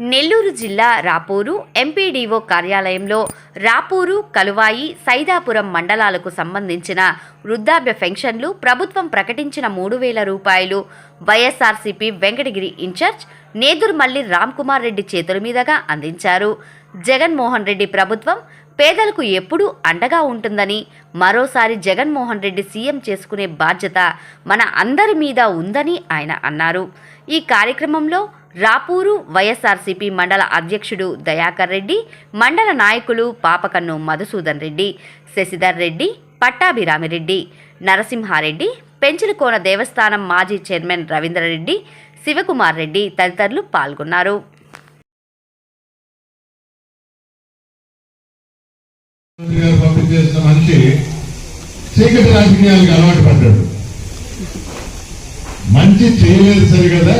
నెల్లూరు జిల్లా రాపూరు ఎంపీడీఓ కార్యాలయంలో రాపూరు కలువాయి సైదాపురం మండలాలకు సంబంధించిన వృద్ధాప్య పెన్షన్లు ప్రభుత్వం ప్రకటించిన మూడు వేల రూపాయలు. YSRCP Venkatagiri in charge Nedurumalli Ramkumar Reddy చేతుల మీదుగా అందించారు. జగన్మోహన్ రెడ్డి ప్రభుత్వం పేదలకు ఎప్పుడూ అండగా ఉంటుందని మరోసారి జగన్మోహన్ రెడ్డి సీఎం చేసుకునే బాధ్యత మన అందరి మీద ఉందని ఆయన అన్నారు. ఈ కార్యక్రమంలో రాపూరు వైఎస్ఆర్సీపీ మండల అధ్యక్షుడు దయాకర్ రెడ్డి మండల నాయకులు పాపకన్ను మధుసూదన్ రెడ్డి శశిధర్ రెడ్డి పట్టాభిరామిరెడ్డి నరసింహారెడ్డి పెంచులకోన దేవస్థానం మాజీ చైర్మన్ రవీంద్రరెడ్డి శివకుమార్ రెడ్డి తదితరులు పాల్గొన్నారు. ముఖ్యమంత్రి మనిషి చీకటి రాజకీయాలకు అలవాటు పడ్డాడు. మంచి చేయలేదు సరి కదా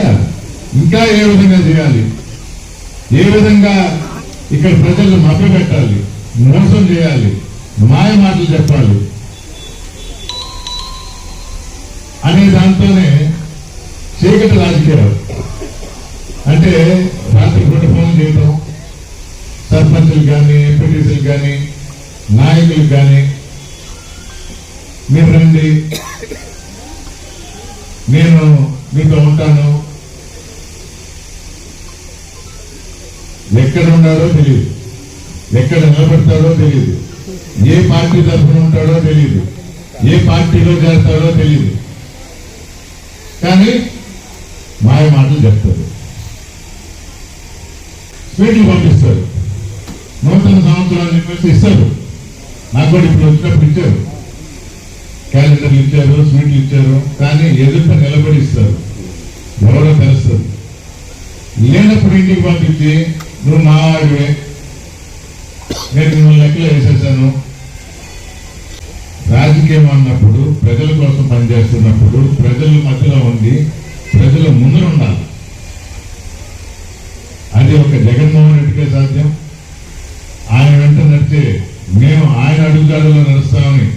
ఇంకా ఏ విధంగా చేయాలి? ఏ విధంగా ఇక్కడ ప్రజలను మభ్యపెట్టాలి? మోసం చేయాలి? మాయ మాటలు చెప్పాలి? అనే దాంతోనే చీకటి రాజకీయాలు. అంటే రాత్రి కుటుంబం ఫోన్ చేయటం సర్పంచులు కానీ ఎంపీటీసీలు కానీ నాయకులు కానీ మీరు రండి. నేను మీతో ఉంటాను. ఎక్కడ ఉన్నాడో తెలియదు ఎక్కడ నిలబడతాడో తెలియదు ఏ పార్టీ తరఫున ఉంటాడో తెలియదు ఏ పార్టీలో చేస్తాడో తెలియదు కానీ మాయ మాటలు చెప్తారు. స్వీట్లు పంపిస్తారు. నూతన సంవత్సరాన్ని ఇస్తారు. నాకు కూడా ఇప్పుడు వచ్చినప్పుడు ఇచ్చారు. క్యాలెండర్లు ఇచ్చారు స్వీట్లు ఇచ్చారు కానీ ఎదుట నిలబడి ఇస్తారు. ఎవరో తెలుస్తుంది లేనప్పుడు ఇంటికి పంపించి నువ్వు మావాడివే నేను మిమ్మల్ని లెక్కలో వేసేసాను. రాజకీయం అన్నప్పుడు ప్రజల కోసం పనిచేస్తున్నప్పుడు ప్రజల మధ్యలో ఉండి ప్రజల ముందర ఉండాలి. అది ఒక జగన్మోహన్ రెడ్డికే సాధ్యం. ఆయన వెంట నడిచే మేము ఆయన నడుస్తామని.